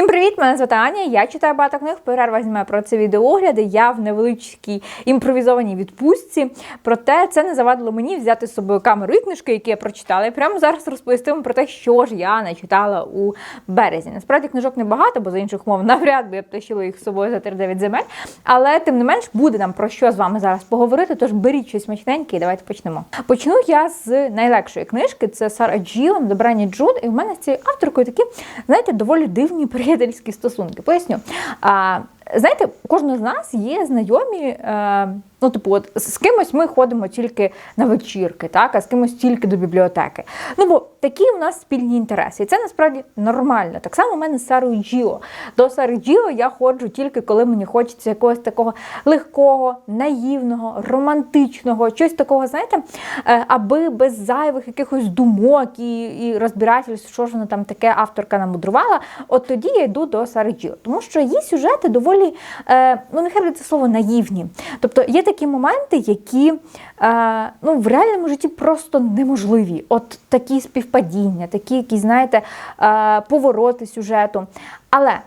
Всім привіт! Мене звати Аня. Я читаю багато книг. Перерва знімаю про це відеогляди. Я в невеличкій імпровізованій відпустці. Проте це не завадило мені взяти з собою камеру і книжки, які я прочитала. І прямо зараз розповісти вам про те, що ж я не читала у березні. Насправді книжок небагато, бо за інших мов навряд би я б тащила їх з собою за 39 земель. Але тим не менш буде нам про що з вами зараз поговорити. Тож беріть щось смачненьке і давайте почнемо. Почну я з найлегшої книжки. Це Сара Джіон, Добрані Джуд. І в мене з цією авторкою такі, знаєте, доволі дивні приятельські стосунки. Поясню. А, Знаєте, у кожного з нас є знайомі, е, ну, типу, от з кимось ми ходимо тільки на вечірки, так, а з кимось тільки до бібліотеки. Ну, бо такі у нас спільні інтереси. І це насправді нормально. Так само у мене з Сарою Джіо. До Сари Джіо я ходжу тільки коли мені хочеться якогось такого легкого, наївного, романтичного, щось такого, знаєте, е, аби без зайвих якихось думок і, і розбирательств, що ж вона там таке авторка намудрувала. От тоді я йду до Сари Джіо. Тому що її сюжети доволі е, ну нехай це слово наївні. Тобто є такі моменти, які е, ну, в реальному житті просто неможливі. От такі співпадіння, такі, якісь, знаєте, е, повороти сюжету. Але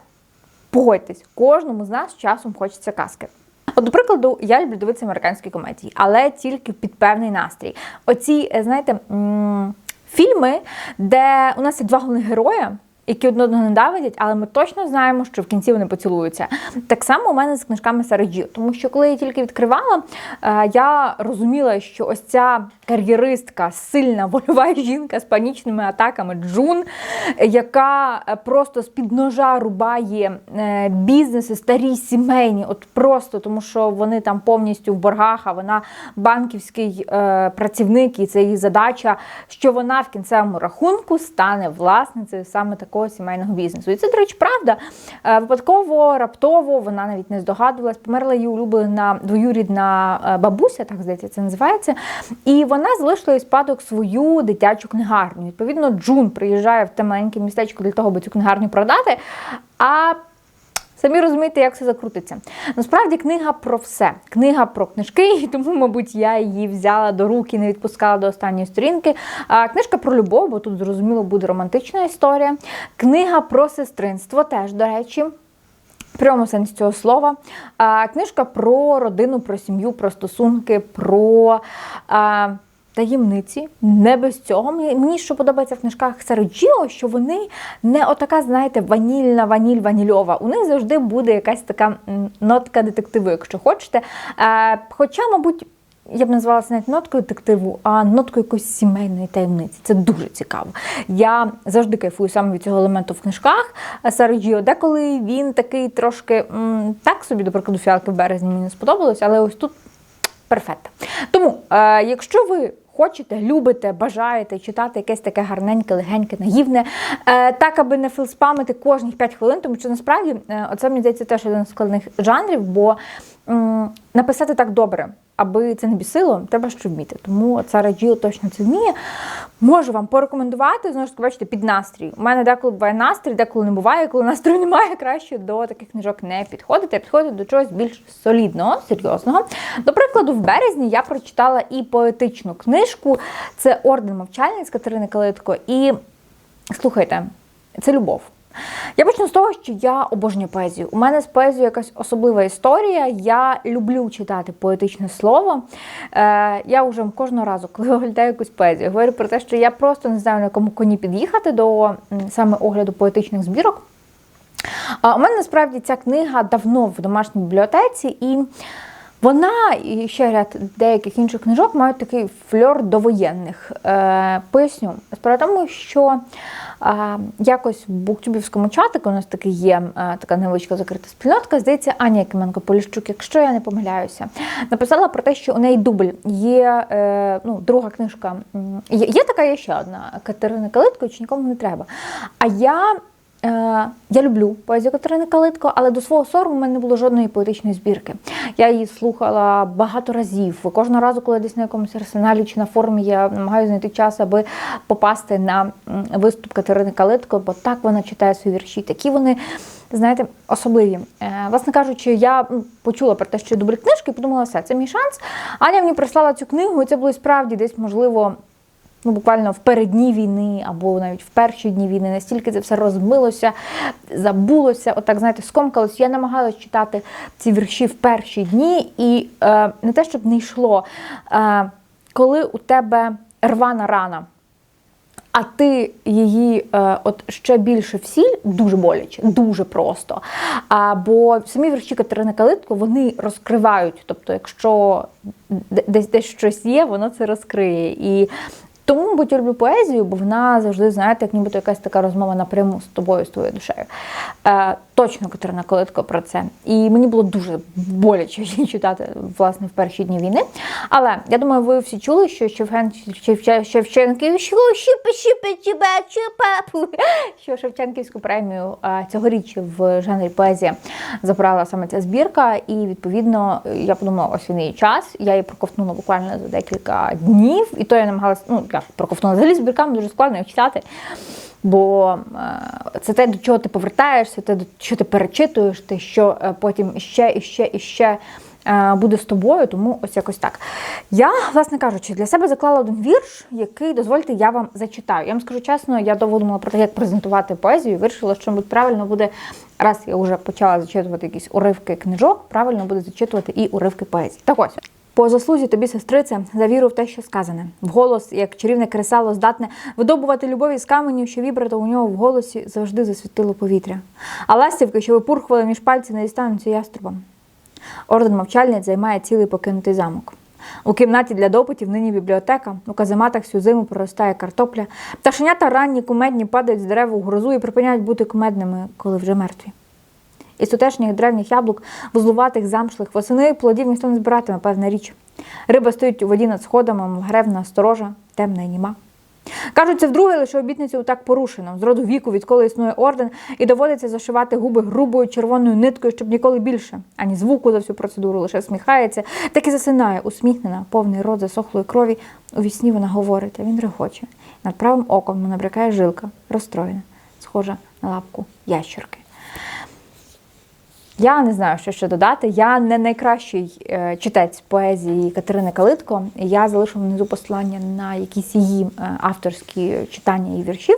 погодьтесь, кожному з нас часом хочеться казки. От, до прикладу, я люблю дивитися американські комедії, але тільки під певний настрій. Оці, е, знаєте, фільми, де у нас є два головних герої які одне одного ненавидять, але ми точно знаємо, що в кінці вони поцілуються. Так само у мене з книжками Сараджі, тому що коли я тільки відкривала, е, я розуміла, що ось ця кар'єристка, сильна вольова жінка з панічними атаками Джун, яка е, просто з під ножа рубає е, бізнеси, старі сімейні, от просто тому, що вони там повністю в боргах, а вона банківський працівник, і це її задача, що вона в кінцевому рахунку стане власницею саме такого сімейного бізнесу. І це, до речі, правда. Е, випадково, раптово, вона навіть не здогадувалась, померла її улюблена двоюрідна е, бабуся, так здається, це називається. І вона залишила спадок свою дитячу книгарню. Відповідно, Джун приїжджає в те маленьке містечко для того, аби цю книгарню продати. А Самі розумієте, як все закрутиться. Насправді книга про все. Книга про книжки, і тому, мабуть, я її взяла до рук і не відпускала до останньої сторінки. А, Книжка про любов, бо тут, зрозуміло, буде романтична історія. Книга про сестринство теж, до речі. В прямому сенсі цього слова. А, Книжка про родину, про сім'ю, про стосунки, про. А, таємниці, не без цього. Мені що подобається в книжках Сараджіо, що вони не отака, знаєте, ванільна, ваніль, ванільова. У них завжди буде якась така нотка детективу, якщо хочете. Е, хоча, мабуть, я б назвала навіть ноткою детективу, а ноткою якоїсь сімейної таємниці. Це дуже цікаво. Я завжди кайфую саме від цього елементу в книжках Сараджіо. Деколи він такий трошки так собі, до прикладу, фіалки в березні мені не сподобалось, але ось тут перфект. Тому, е, якщо ви хочете, любите, бажаєте читати якесь таке гарненьке, легеньке, наївне, е, так, аби не філспамити кожні 5 хвилин, тому що насправді це оце мені здається теж один з складних жанрів, бо написати так добре аби це не бісило, треба що вміти. Тому ця Раджіо точно це вміє. Можу вам порекомендувати, знову ж таки, бачите, під настрій. У мене деколи буває настрій, деколи не буває, коли настрою немає, краще до таких книжок не підходити, а підходити до чогось більш солідного, серйозного. До прикладу, в березні я прочитала і поетичну книжку. Це Орден мовчальниць Катерини Калитко. І слухайте, це любов. Я почну з того, що я обожнюю поезію. У мене з поезією якась особлива історія. Я люблю читати поетичне слово. Е, Я вже кожного разу, коли оглядаю якусь поезію, говорю про те, що я просто не знаю, на якому коні під'їхати до саме огляду поетичних збірок. У мене насправді ця книга давно в домашній бібліотеці, і вона і ще ряд деяких інших книжок мають такий фльор довоєнних. Е, Поясню. Справа тому, що Якось в буктюбівському чатику у нас таки є така невеличка закрита спільнотка. Здається, Аня Якименко Поліщук, якщо я не помиляюся, написала про те, що у неї дубль є е, ну, друга книжка. Є, є така є ще одна Катерина Калитко, чи нікому не треба. А я Е, я люблю поезію Катерини Калитко, але до свого сорому в мене не було жодної поетичної збірки. Я її слухала багато разів. Кожного разу, коли десь на якомусь арсеналі чи на форумі я намагаюся знайти час, аби попасти на виступ Катерини Калитко, бо так вона читає свої вірші. Такі вони, знаєте, особливі. Е, власне кажучи, я почула про те, що я книжки, і подумала, все, це мій шанс. Аня мені прислала цю книгу, і це було справді десь, можливо ну буквально в передні війни або навіть в перші дні війни. Настільки це все розмилося, забулося. Отак, знаєте, скомкалось. Я намагалась читати ці вірші в перші дні, і е, не те, щоб не йшло. Е, коли у тебе рвана рана. А ти її е, от ще більше в сіль, дуже боляче, дуже просто. А, бо самі вірші Катерини Калитко вони розкривають. Тобто, якщо десь десь щось є, воно це розкриє. І тому, мабуть, я люблю поезію, бо вона завжди, знаєте, як нібито якась така розмова напряму з тобою, з твоєю душею. Точно Катерина Калитко про це. І мені було дуже боляче читати власне в перші дні війни. Але я думаю, ви всі чули, що Шевген Шевче- Шевченківську щіпи, щіпи, чіпе, чіпе, що Шевченківську премію цьогоріч в жанрі поезія забрала саме ця збірка. І відповідно я подумала, ось він її час. Я її проковтнула буквально за декілька днів, і то я намагалася, ну як проковтнула взагалі збірками дуже складно їх читати. Бо е, це те, до чого ти повертаєшся, те, до чого ти перечитуєш, те, що е, потім іще, іще, іще е, буде з тобою, тому ось якось так. Я, власне кажучи, для себе заклала один вірш, який, дозвольте, я вам зачитаю. Я вам скажу чесно, я довго думала про те, як презентувати поезію, вирішила, що мабуть, правильно буде, раз я вже почала зачитувати якісь уривки книжок, правильно буде зачитувати і уривки поезії. Так ось. По заслузі тобі, сестрице, за віру в те, що сказане. Вголос, як чарівне кресало, здатне видобувати любові з каменів, що вібрато у нього в голосі завжди засвітило повітря. А ластівки, що випурхували між пальці, не дістануться яструбом. Орден мовчальниць займає цілий покинутий замок. У кімнаті для допитів нині бібліотека, у казематах всю зиму проростає картопля. Пташенята ранні кумедні падають з дерева у грозу і припиняють бути кумедними, коли вже мертві. Із тутешніх древніх яблук, вузлуватих, замшлих, восени плодів ніхто не збиратиме, певна річ. Риба стоїть у воді над сходами, гревна сторожа, темна і німа. Кажуть, це вдруге лише обітницю так порушено. З роду віку, відколи існує орден, і доводиться зашивати губи грубою червоною ниткою, щоб ніколи більше, ані звуку за всю процедуру, лише сміхається, так і засинає, усміхнена, повний рот засохлої крові. У вісні вона говорить, а він регоче. Над правим оком набрякає жилка, розстроєна, схожа на лапку ящерки. Я не знаю, що ще додати. Я не найкращий е, читець поезії Катерини Калитко. Я залишу внизу посилання на якісь її е, авторські читання і віршів,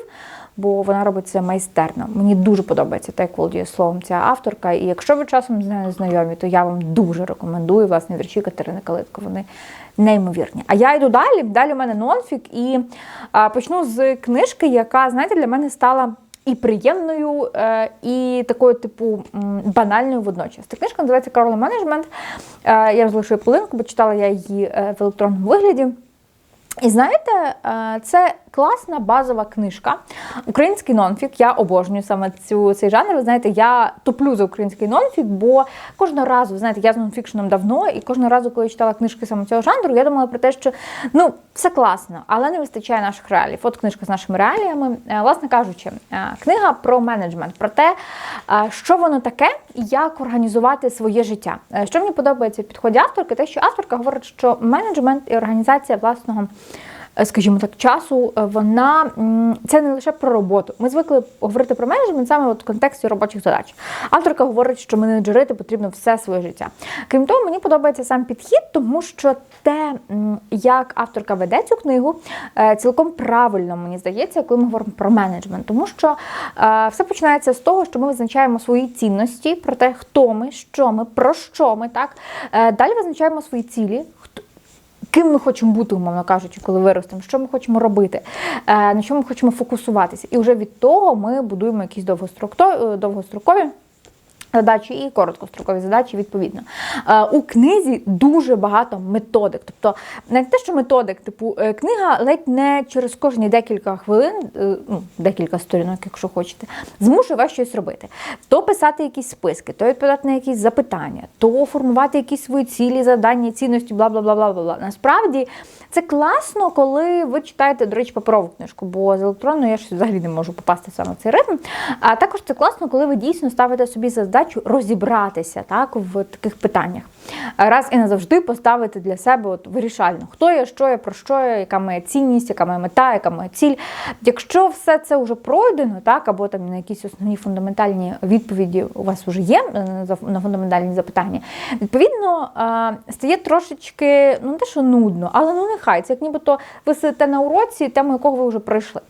бо вона робить це майстерно. Мені дуже подобається те, як володіє словом ця авторка. І якщо ви часом з нею знайомі, то я вам дуже рекомендую власне вірші Катерини Калитко. Вони неймовірні. А я йду далі. Далі у мене нонфік, і почну з книжки, яка, знаєте, для мене стала і приємною, е, і такою, типу, банальною водночас. Ця книжка називається Карла менеджмент. Я залишую полинку, бо читала я її е, в електронному вигляді. І знаєте, е, це класна базова книжка. Український нонфік. Я обожнюю саме цю цей жанр. Ви знаєте, я топлю за український нонфік, бо кожного разу, знаєте, я з нонфікшеном давно, і кожного разу, коли я читала книжки саме цього жанру, я думала про те, що ну все класно, але не вистачає наших реалій. От книжка з нашими реаліями. Е, Власне кажучи, е, книга про менеджмент, про те, е, що воно таке і як організувати своє життя. Що мені подобається в підході авторки, те, що авторка говорить, що менеджмент і організація власного скажімо так, часу, е, вона це не лише про роботу. Ми звикли говорити про менеджмент саме от в контексті робочих задач. Авторка говорить, що менеджерити потрібно все своє життя. Крім того, мені подобається сам підхід, тому що те, як авторка веде цю книгу, е, цілком правильно мені здається, коли ми говоримо про менеджмент, тому що е, все починається з того, що ми визначаємо свої цінності про те, хто ми, що ми, про що ми. Так Е, далі визначаємо свої цілі. Ким ми хочемо бути, умовно кажучи, коли виростемо, що ми хочемо робити, е, на чому ми хочемо фокусуватися. І вже від того ми будуємо якісь довгострокові, довгострокові задачі і короткострокові задачі відповідно. Е, У книзі дуже багато методик. Тобто, не те, що методик, типу е, книга ледь не через кожні декілька хвилин, е, ну, декілька сторінок, якщо хочете, змушує вас щось робити. То писати якісь списки, то відповідати на якісь запитання, то формувати якісь свої цілі, завдання, цінності, бла бла бла бла бла. Насправді це класно, коли ви читаєте, до речі, паперову книжку, бо з електронною я ж взагалі не можу попасти саме в цей ритм. А також це класно, коли ви дійсно ставите собі задачі задачу розібратися так в таких питаннях. Раз і назавжди поставити для себе от вирішально, хто я, що я, про що я, яка моя цінність, яка моя мета, яка моя ціль. Якщо все це вже пройдено, так або там на якісь основні фундаментальні відповіді у вас вже є е, на фундаментальні запитання, відповідно е, стає трошечки ну не те, що нудно, але ну нехай це як нібито ви сидите на уроці, тему якого ви вже пройшли.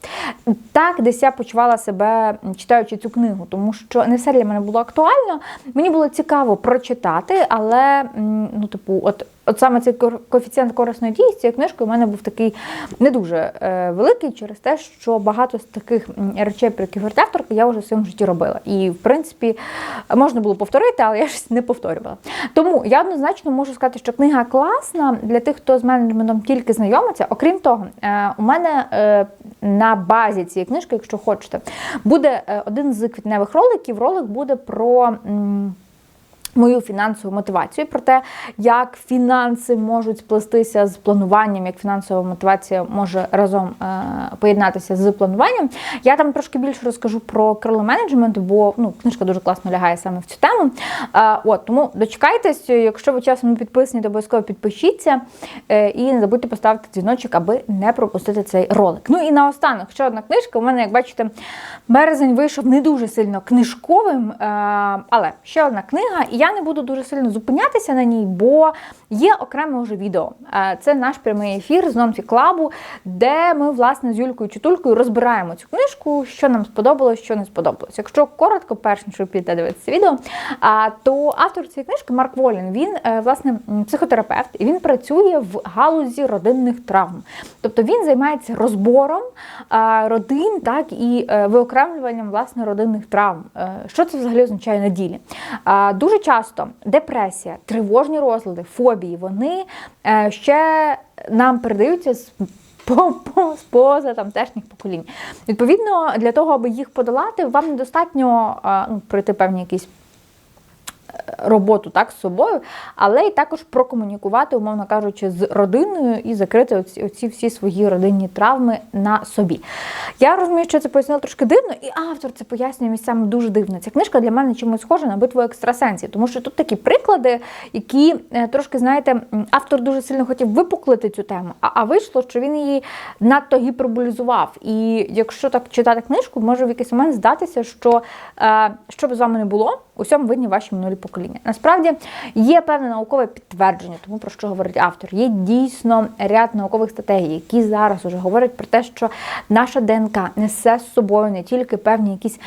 Так, десь я почувала себе читаючи цю книгу, тому що не все для мене було актуально. Мені було цікаво прочитати, але ну, типу, от. От саме цей коефіцієнт корисної дії з цією книжкою у мене був такий не дуже е, великий через те, що багато з таких речей, про які говорить авторка, я вже в своєму житті робила. І, в принципі, можна було повторити, але я щось не повторювала. Тому я однозначно можу сказати, що книга класна для тих, хто з менеджментом тільки знайомиться. Окрім того, е, у мене е, на базі цієї книжки, якщо хочете, буде один з квітневих роликів. Ролик буде про. Мою фінансову мотивацію про те, як фінанси можуть сплестися з плануванням, як фінансова мотивація може разом е, поєднатися з плануванням. Я там трошки більше розкажу про крило менеджмент, бо ну, книжка дуже класно лягає саме в цю тему. Е, от тому дочекайтесь, якщо ви часом не підписані, то обов'язково підпишіться е, і не забудьте поставити дзвіночок, аби не пропустити цей ролик. Ну і наостанок ще одна книжка. У мене, як бачите, березень вийшов не дуже сильно книжковим, е, але ще одна книга, і я не буду дуже сильно зупинятися на ній, бо є окреме вже відео. Е, Це наш прямий ефір з Номфі Клабу, де ми власне з Юлькою Чутулькою розбираємо цю книжку, що нам сподобалось, що не сподобалось. Якщо коротко, перш ніж ви підете дивитися відео, то автор цієї книжки Марк Волін, він е, власне психотерапевт, і він працює в галузі родинних травм. Тобто він займається розбором родин, так і е, виокремлюванням власне родинних травм. Що це взагалі означає на ділі? Дуже часто депресія, тривожні розлади, фобії, вони е, ще нам передаються з поза по, там тежніх поколінь. Відповідно, для того, аби їх подолати, вам недостатньо ну, пройти певні якісь роботу так з собою, але й також прокомунікувати, умовно кажучи, з родиною і закрити оці, оці всі свої родинні травми на собі. Я розумію, що це пояснила трошки дивно, і автор це пояснює місцями дуже дивно. Ця книжка для мене чимось схожа на битву екстрасенсів, тому що тут такі приклади, які е, трошки, знаєте, автор дуже сильно хотів випуклити цю тему, а, а вийшло, що він її надто гіперболізував. І якщо так читати книжку, може в якийсь момент здатися, що е, що б з вами не було, усьому винні ваші минулі покоління. Насправді є певне наукове підтвердження, тому про що говорить автор. Є дійсно ряд наукових статей, які зараз уже говорять про те, що наша ДНК несе з собою не тільки певні якісь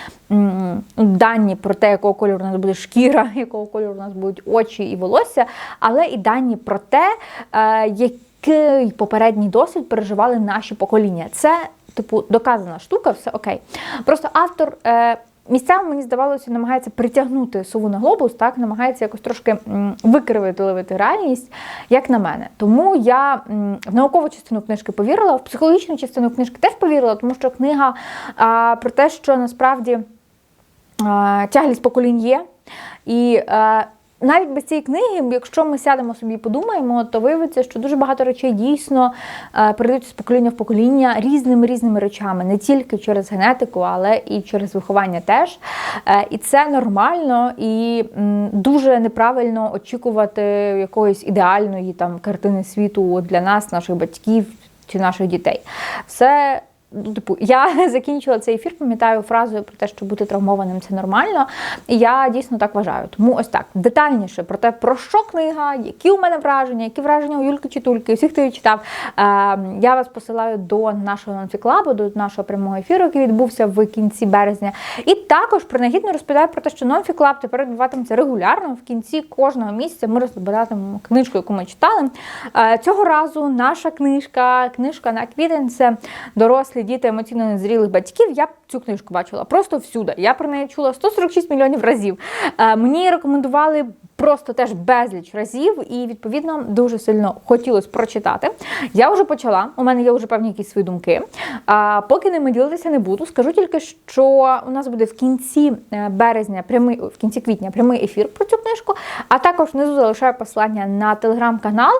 дані про те, якого кольору у нас буде шкіра, якого кольору у нас будуть очі і волосся, але і дані про те, е, який попередній досвід переживали наші покоління. Це типу доказана штука, все окей. Просто автор. Е, Місцями, мені здавалося, намагається притягнути сову на глобус, так намагається якось трошки викривити реальність, як на мене. Тому я в наукову частину книжки повірила, в психологічну частину книжки теж повірила, тому що книга а, про те, що насправді а, тяглість поколінь є. І а, навіть без цієї книги, якщо ми сядемо собі і подумаємо, то виявиться, що дуже багато речей дійсно е, передаються з покоління в покоління різними різними речами, не тільки через генетику, але і через виховання теж. Е, І це нормально і дуже неправильно очікувати якоїсь ідеальної там картини світу для нас, наших батьків чи наших дітей. Все Ну, типу, я закінчила цей ефір, пам'ятаю фразою про те, що бути травмованим це нормально. І я дійсно так вважаю. Тому ось так детальніше про те, про що книга, які у мене враження, які враження у Юльки Читульки, усіх, хто її читав. Е, я вас посилаю до нашого нонфіклабу, до нашого прямого ефіру, який відбувся в кінці березня. І також принагідно розповідаю про те, що нонфіклаб тепер відбуватиметься регулярно. В кінці кожного місяця ми розглядатимемо книжку, яку ми читали. Е, цього разу наша книжка, книжка на квітень, це дорослі діти емоційно незрілих батьків. Я цю книжку бачила просто всюди. Я про неї чула 146 мільйонів разів. Е, Мені рекомендували просто теж безліч разів, і відповідно дуже сильно хотілося прочитати. Я вже почала. У мене є вже певні якісь свої думки. А поки ними ділитися не буду. Скажу тільки, що у нас буде в кінці е, березня, прямий в кінці квітня прямий ефір про цю книжку. А також внизу залишаю посилання на телеграм-канал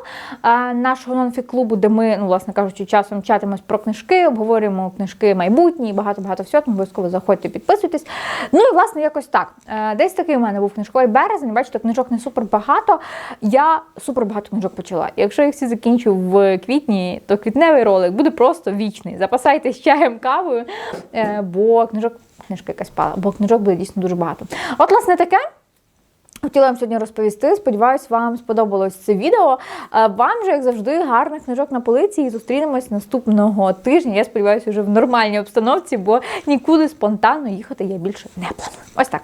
е, нашого нонфік-клубу, де ми, ну, власне кажучи, часом чатимось про книжки, обговорюємо книжки майбутні і багато-багато всього. Тому обов'язково заходьте, підписуйтесь. Ну і власне якось так. Е, Десь такий у мене був книжковий березень. Бачите, книжок не супер багато. Я супер багато книжок почала. Якщо їх всі закінчу в квітні, то квітневий ролик буде просто вічний. Запасайтесь чаєм кавою, е, бо книжок, книжка якась пала, бо книжок буде дійсно дуже багато. От, власне, таке. Хотіла вам сьогодні розповісти. Сподіваюсь, вам сподобалось це відео. Е, Вам же, як завжди, гарних книжок на полиці і зустрінемось наступного тижня. Я сподіваюся, вже в нормальній обстановці, бо нікуди спонтанно їхати я більше не планую. Ось так.